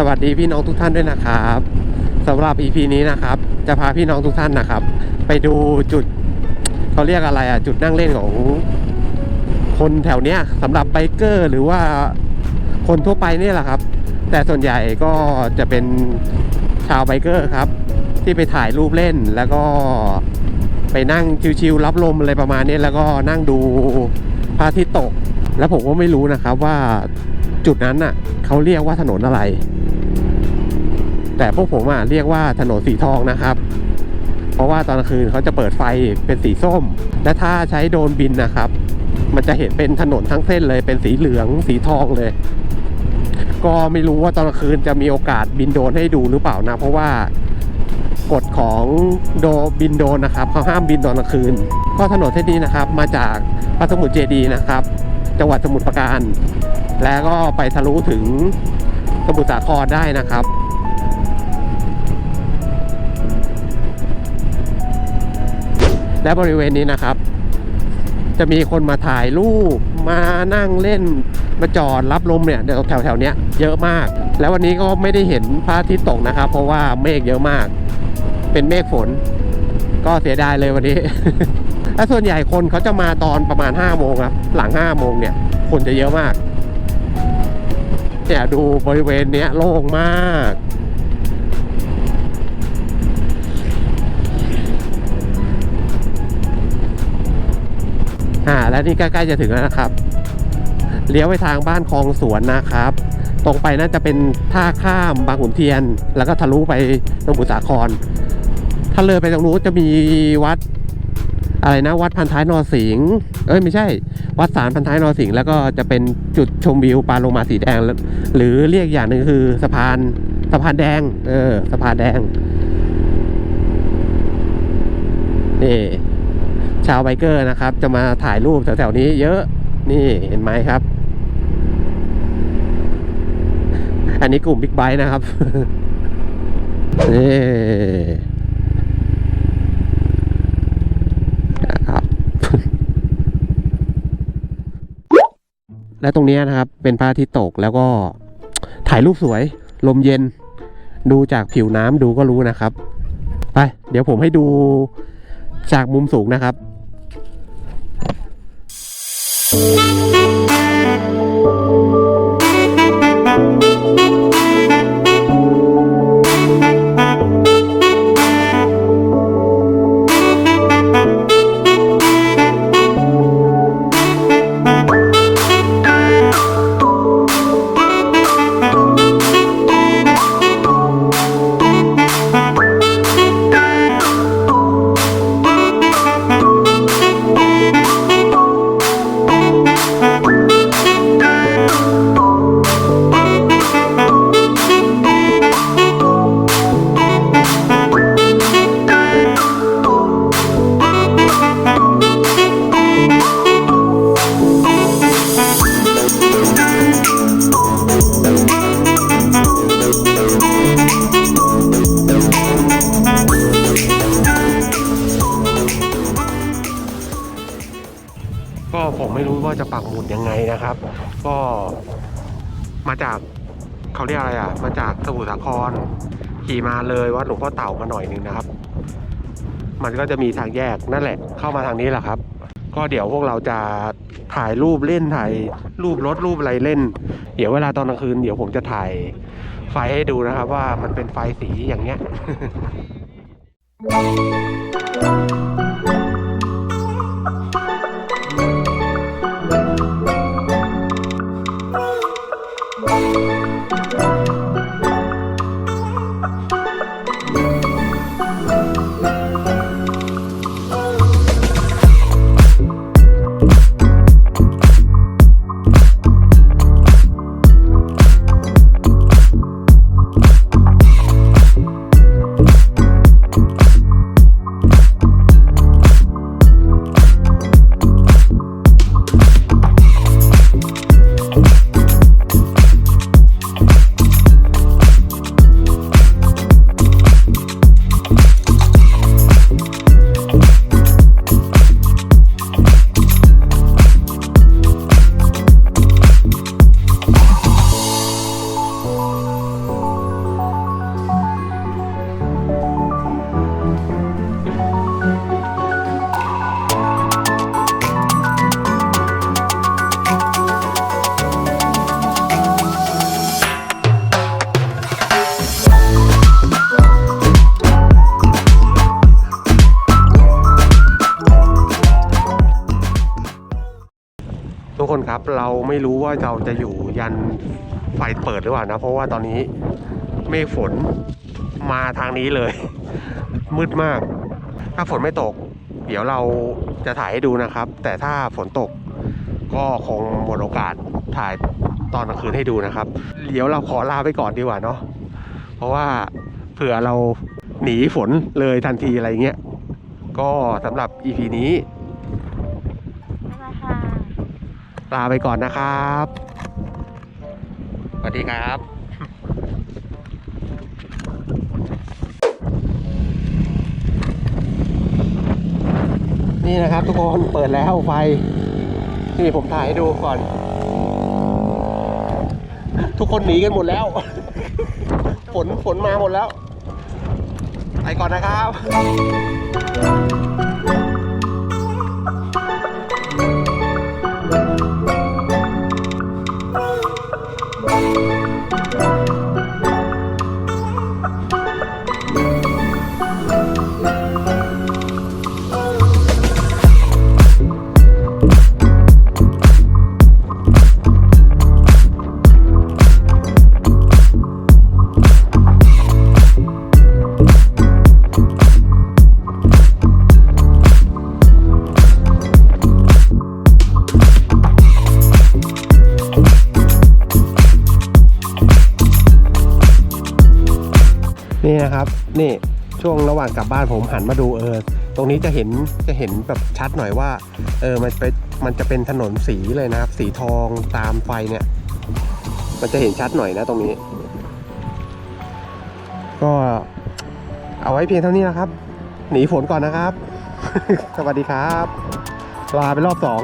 สวัสดีพี่น้องทุกท่านด้วยนะครับสำหรับ EP นี้นะครับ จะพาพี่น้องทุกท่านนะครับ ไปดูจุดเขาเรียกอะไรอะจุดนั่งเล่นของคนแถวเนี้ยสำหรับไบเกอร์หรือว่าคนทั่วไปเนี่ยแหละครับ แต่ส่วนใหญ่ก็จะเป็นชาวไบเกอร์ครับ ที่ไปถ่ายรูปเล่นแล้วก็ไปนั่งชิวๆรับลมอะไรประมาณนี้แล้วก็นั่งดูพระอาทิตย์ตก แล้วผมก็ไม่รู้นะครับว่าจุดนั้นน่ะเขาเรียกว่าถนนอะไร แต่พวกผมอะเรียกว่าถนนสีทองนะครับ เพราะว่าตอนกลางคืนเขาจะเปิดไฟเป็นสีส้ม และถ้าใช้โดรนบินนะครับ มันจะเห็นเป็นถนนทั้งเส้นเลยเป็นสีเหลืองสีทองเลย ก็ไม่รู้ว่าตอนกลางคืนจะมีโอกาสบินโดรนให้ดูหรือเปล่านะ เพราะว่ากฎของโดบินโดนนะครับเขาห้ามบินตอนกลางคืนก็ถนนเส้นนี้นะครับ มาจากพระสมุทรเจดีย์นะครับ จังหวัดสมุทรปราการ แล้วก็ไปทะลุถึงสมุทรสาครได้นะครับ และบริเวณนี้นะครับ จะมีคนมาถ่ายรูปมานั่งเล่นมาจอดรับลมเนี่ยแถวแถวเนี้ยเยอะมาก แล้ววันนี้ก็ไม่ได้เห็นพระอาทิตย์ตกนะครับ เพราะว่าเมฆเยอะมาก เป็นเมฆฝน ก็เสียดายเลยวันนี้และส่วนใหญ่คนเขาจะมาตอนประมาณ5้าโมงครับหลัง5้าโมงเนี่ย คนจะเยอะมากเนี่ยดูบริเวณเนี้ยโล่งมาก อ่าและนี่ใกล้ๆจะถึงแล้วนะครับเลี้ยวไปทางบ้านคลองสวนนะครับ ตรงไปน่าจะเป็นท่าข้ามบางขุนเทียน แล้วก็ทะลุไปสมุทรสาคร ถ้าเลยไปตรงนู้นจะมีวัด อะไรนะ วัดพันท้ายนรสิงเอ้ยไม่ใช่ วัดสารพันท้ายนรสิงแล้วก็จะเป็นจุดชมวิวปลาโลมาสีแดง หรือเรียกอย่างหนึ่งคือสะพานสะพานแดง เออสะพานแดงนี่ ชาวไบเกอร์นะครับ จะมาถ่ายรูปแถวๆนี้เยอะนี่เห็นไหมครับ อันนี้กลุ่มบิ๊กไบค์นะครับนี่นะครับและตรงนี้นะครับเป็นพระอาทิตย์ตกแล้วก็ถ่ายรูปสวย ลมเย็น ดูจากผิวน้ำดูก็รู้นะครับ ไป เดี๋ยวผมให้ดูจากมุมสูงนะครับ Música ก็ผมไม่รู้ว่าจะปักหมุดยังไงนะครับ ก็มาจากเขาเรียกอะไรอะ มาจากสมุทรสาคร ขี่มาเลยวัดหลวงพ่อเต่ามาหน่อยนึงนะครับ มันก็จะมีทางแยกนั่นแหละ เข้ามาทางนี้แหละครับ ก็เดี๋ยวพวกเราจะถ่ายรูปเล่นถ่ายรูปรถรูปอะไรเล่น เดี๋ยวเวลาตอนกลางคืนเดี๋ยวผมจะถ่ายไฟให้ดูนะครับ ว่ามันเป็นไฟสีอย่างเงี้ย ครับ เราไม่รู้ว่าเราจะอยู่ยันไฟเปิดหรือเปล่านะ เพราะว่าตอนนี้เมฆฝนมาทางนี้เลย มืดมาก ถ้าฝนไม่ตก เดี๋ยวเราจะถ่ายให้ดูนะครับ แต่ถ้าฝนตกก็คงหมดโอกาสถ่ายตอนกลางคืนให้ดูนะครับ เดี๋ยวเราขอลาไปก่อนดีกว่าเนาะเพราะว่าเผื่อเราหนีฝนเลยทันทีอะไรเงี้ยก็สำหรับ EP นี้ บ๊ายบายค่ะ ลาไปก่อนนะครับสวัสดีครับนี่นะครับทุกคนเปิดแล้วไฟ นี่ผมถ่ายให้ดูก่อน ทุกคนหนีกันหมดแล้ว ฝนฝนมาหมดแล้ว ไปก่อนนะครับ นี่นะครับ นี่ช่วงระหว่างกลับบ้านผมหันมาดูเออ ตรงนี้จะเห็นจะเห็นแบบชัดหน่อยว่า เออมันเป็นมันจะเป็นถนนสีเลยนะครับ สีทองตามไฟเนี่ย มันจะเห็นชัดหน่อยนะตรงนี้ ก็เอาไว้เพียงเท่านี้นะครับ หนีฝนก่อนนะครับ สวัสดีครับ ลาไปรอบสอง